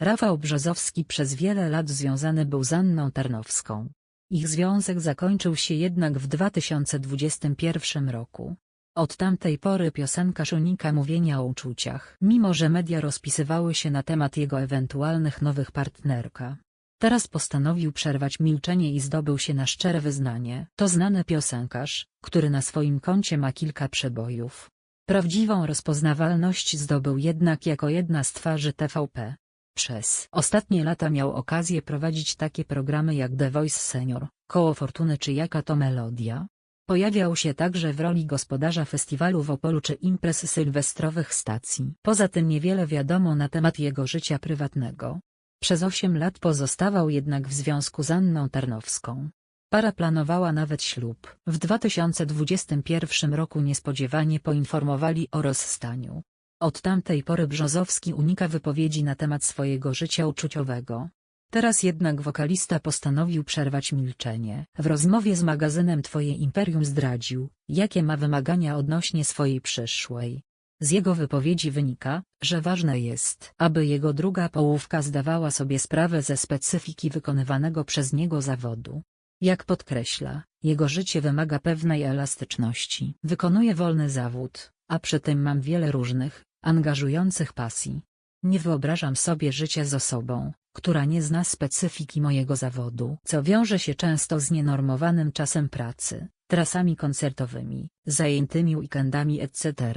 Rafał Brzozowski przez wiele lat związany był z Anną Tarnowską. Ich związek zakończył się jednak w 2021 roku. Od tamtej pory piosenkarz unika mówienia o uczuciach, mimo że media rozpisywały się na temat jego ewentualnych nowych partnerka. Teraz postanowił przerwać milczenie i zdobył się na szczere wyznanie. To znany piosenkarz, który na swoim koncie ma kilka przebojów. Prawdziwą rozpoznawalność zdobył jednak jako jedna z twarzy TVP. Przez ostatnie lata miał okazję prowadzić takie programy jak The Voice Senior, Koło Fortuny czy Jaka to Melodia. Pojawiał się także w roli gospodarza festiwalu w Opolu czy imprez sylwestrowych stacji. Poza tym niewiele wiadomo na temat jego życia prywatnego. Przez 8 lat pozostawał jednak w związku z Anną Tarnowską. Para planowała nawet ślub. W 2021 roku niespodziewanie poinformowali o rozstaniu. Od tamtej pory Brzozowski unika wypowiedzi na temat swojego życia uczuciowego. Teraz jednak wokalista postanowił przerwać milczenie. W rozmowie z magazynem Twoje Imperium zdradził, jakie ma wymagania odnośnie swojej przyszłej. Z jego wypowiedzi wynika, że ważne jest, aby jego druga połówka zdawała sobie sprawę ze specyfiki wykonywanego przez niego zawodu. Jak podkreśla, jego życie wymaga pewnej elastyczności. Wykonuję wolny zawód, a przy tym mam wiele różnych, angażujących pasji. Nie wyobrażam sobie życia z osobą, która nie zna specyfiki mojego zawodu, co wiąże się często z nienormowanym czasem pracy, trasami koncertowymi, zajętymi weekendami etc.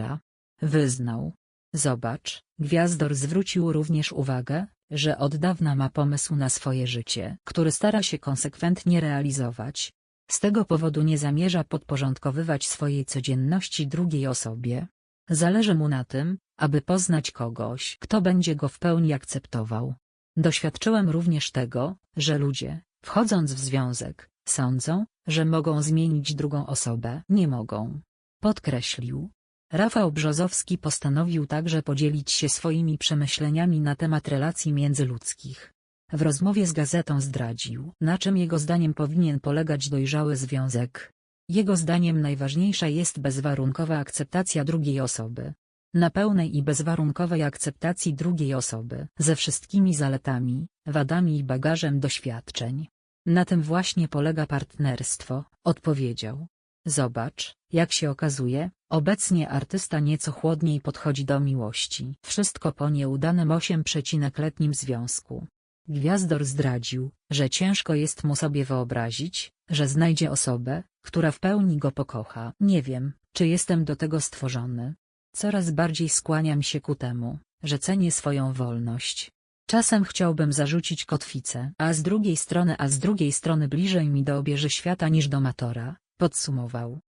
Wyznał. Zobacz, Gwiazdor zwrócił również uwagę, że od dawna ma pomysł na swoje życie, który stara się konsekwentnie realizować. Z tego powodu nie zamierza podporządkowywać swojej codzienności drugiej osobie. Zależy mu na tym, aby poznać kogoś, kto będzie go w pełni akceptował. Doświadczyłem również tego, że ludzie, wchodząc w związek, sądzą, że mogą zmienić drugą osobę. Nie mogą. Podkreślił. Rafał Brzozowski postanowił także podzielić się swoimi przemyśleniami na temat relacji międzyludzkich. W rozmowie z gazetą zdradził, na czym jego zdaniem powinien polegać dojrzały związek. Jego zdaniem najważniejsza jest bezwarunkowa akceptacja drugiej osoby. Na pełnej i bezwarunkowej akceptacji drugiej osoby, ze wszystkimi zaletami, wadami i bagażem doświadczeń. Na tym właśnie polega partnerstwo, odpowiedział. Zobacz, jak się okazuje, obecnie artysta nieco chłodniej podchodzi do miłości. Wszystko po nieudanym 8-letnim związku. Gwiazdor zdradził, że ciężko jest mu sobie wyobrazić, że znajdzie osobę, która w pełni go pokocha. Nie wiem, czy jestem do tego stworzony. Coraz bardziej skłaniam się ku temu, że cenię swoją wolność. Czasem chciałbym zarzucić kotwicę, a z drugiej strony a z drugiej strony bliżej mi do obieży świata niż do matora, podsumował.